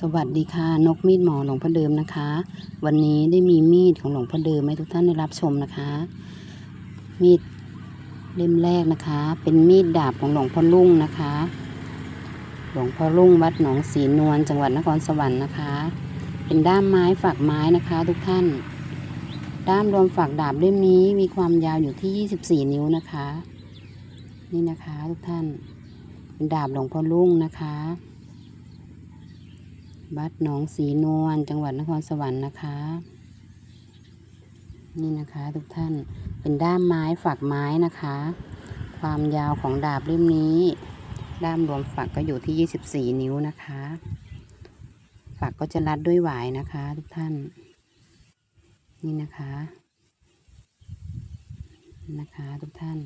สวัสดีค่ะ นกมีดหมอหลวงพ่อเดิมนะคะ วันนี้ได้มีมีดของหลวงพ่อเดิมให้ทุกท่านได้รับชมนะคะ มีดเล่มแรกนะคะ เป็นมีดดาบของหลวงพ่อลุ่งนะคะ หลวงพ่อลุ่งวัดหนองศรีนวลจังหวัดนครสวรรค์นะคะ เป็นด้ามไม้ฝักไม้นะคะ ทุกท่าน ด้ามรวมฝักดาบเล่มนี้มีความยาวอยู่ที่ 24 นิ้วนะคะ นี่นะคะทุกท่านเป็นดาบหลวงพ่อลุ่งนะคะ วัดหนองสีนวลจังหวัดนครสวรรค์นะคะ นี่นะคะทุกท่านเป็นด้ามไม้ฝักไม้นะคะ ความยาวของดาบเล่มนี้ ด้ามรวมฝักก็อยู่ที่ 24 นิ้วนะคะ ฝักก็จะรัดด้วยหวายนะคะ ทุกท่าน นี่นะคะนะคะทุกท่าน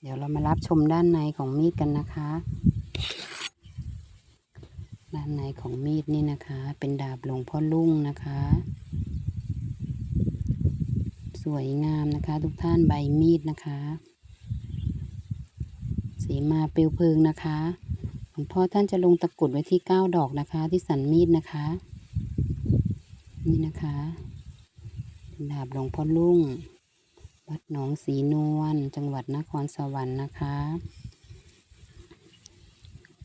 เดี๋ยวเรามารับชมด้านในของมีดกันนะคะานในของมีดนี่นะคะ เป็นดาบหลวงพ่อลุ่งนะคะ สวยงามนะคะ ทุกท่านใบมีดนะคะ สีมาเปลวเพลิงนะคะหลวงพ่อท่านจะลงตะกรุดไว้ที่เก้าดอกนะคะ ที่สันมีดนะคะ นี่นะคะดาบหลวงพ่อลุ่ง วัดหนองสีนวลจังหวัดนครสวรรค์นะคะ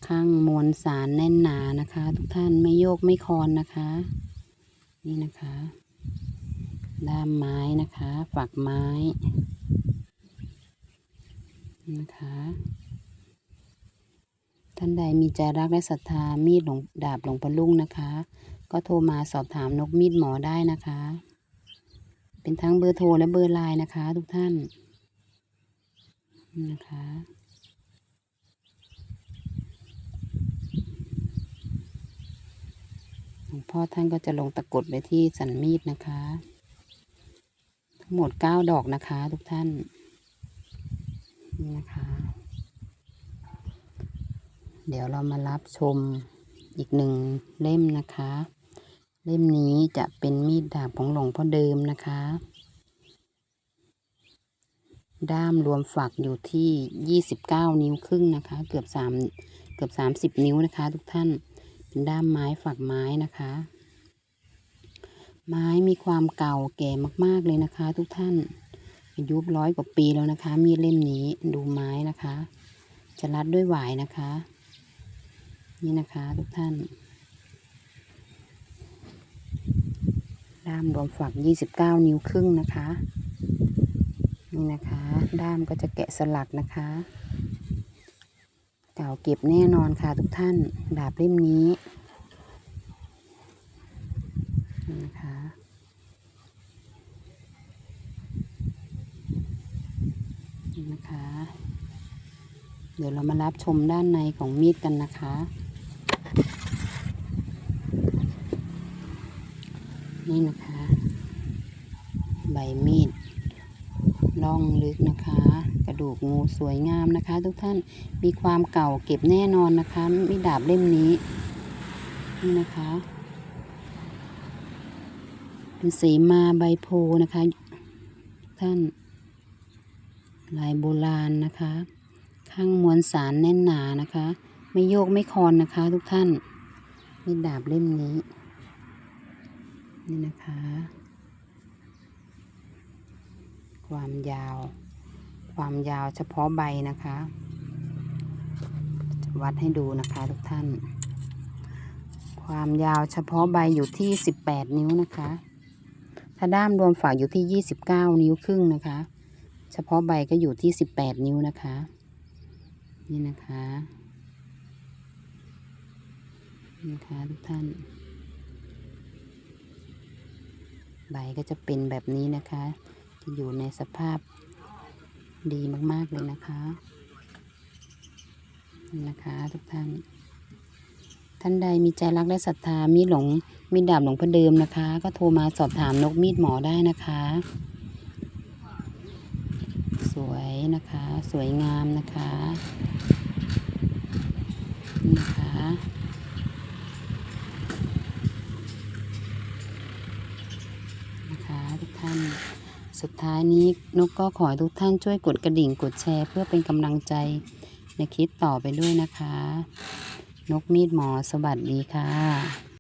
ข้างมวลสารแน่นหนานะคะ ทุกท่านไม่โยกไม่คอนนะคะ นี่นะคะ ด้ามไม้นะคะฝักไม้นะคะท่านใดมีใจรักและศรัทธามีดหลงดาบหลวงปลุงนะคะ ก็โทรมาสอบถามนกมีดหมอได้นะคะ เป็นทั้งเบอร์โทรและเบอร์ไลน์นะคะ ทุกท่านนะคะ หลวงพ่อท่านก็จะลงตะกรุดไว้ที่สันมีดนะคะ ทั้งหมดเก้าดอกนะคะ ทุกท่าน นี่นะคะ เดี๋ยวเรามารับชมอีกหนึ่งเล่มนะคะ เล่มนี้จะเป็นมีดดาบของหลวงพ่อเดิมนะคะ ด้ามรวมฝักอยู่ที่ยี่สิบเก้านิ้วครึ่งนะคะ เกือบสามเกือบสามสิบนิ้วนะคะ ทุกท่าน เป็นด้ามไม้ฝักไม้นะคะ ไม้มีความเก่าแก่มากๆเลยนะคะ ทุกท่าน อายุร้อยกว่าปีแล้วนะคะ มีเล่มนี้ดูไม้นะคะ จะรัดด้วยหวายนะคะ นี่นะคะทุกท่าน ด้ามรวมฝักยี่สิบเก้านิ้วครึ่งนะคะ นี่นะคะ ด้ามก็จะแกะสลักนะคะ เก่าเก็บแน่นอนค่ะทุกท่าน ดาบเล่มนี้นะคะนะคะ เดี๋ยวเรามารับชมด้านในของมีดกันนะคะ นี่นะคะ ใบมีด ล่องลึกนะคะ กระดูกงูสวยงามนะคะ ทุกท่านมีความเก่าเก็บแน่นอนนะคะมีดาบเล่มนี้นี่นะคะเป็นเสมาใบโพนะคะ ท่านลายโบราณนะคะ ข้างมวลสารแน่นหนานะคะ ไม่โยกไม่คอนนะคะ ทุกท่านมีดาบเล่มนี้ นี่นะคะ ความยาว ความยาวเฉพาะใบนะคะจะวัดให้ดูนะคะทุกท่าน ความยาวเฉพาะใบอยู่ที่ 18 นิ้วนะคะ ถ้าด้ามรวมฝักอยู่ที่ 29 นิ้วครึ่งนะคะ เฉพาะใบก็อยู่ที่ 18 นิ้วนะคะ นี่นะคะนะคะทุกท่าน ใบก็จะเป็นแบบนี้นะคะ อยู่ในสภาพดีมาก ๆ เลยนะคะนี่นะคะทุกท่าน ท่านใดมีใจรักและศรัทธามีหลงมีดาบหลวงพ่อเดิมนะคะ ก็โทรมาสอบถามนกมีดหมอได้นะคะ สวยนะคะ สวยงามนะคะนี่นะคะนะคะทุกท่าน สุดท้ายนี้นกก็ขอให้ทุกท่านช่วยกดกระดิ่งกดแชร์ เพื่อเป็นกำลังใจในคลิปต่อไปด้วยนะคะ นกมีดหมอสวัสดีค่ะ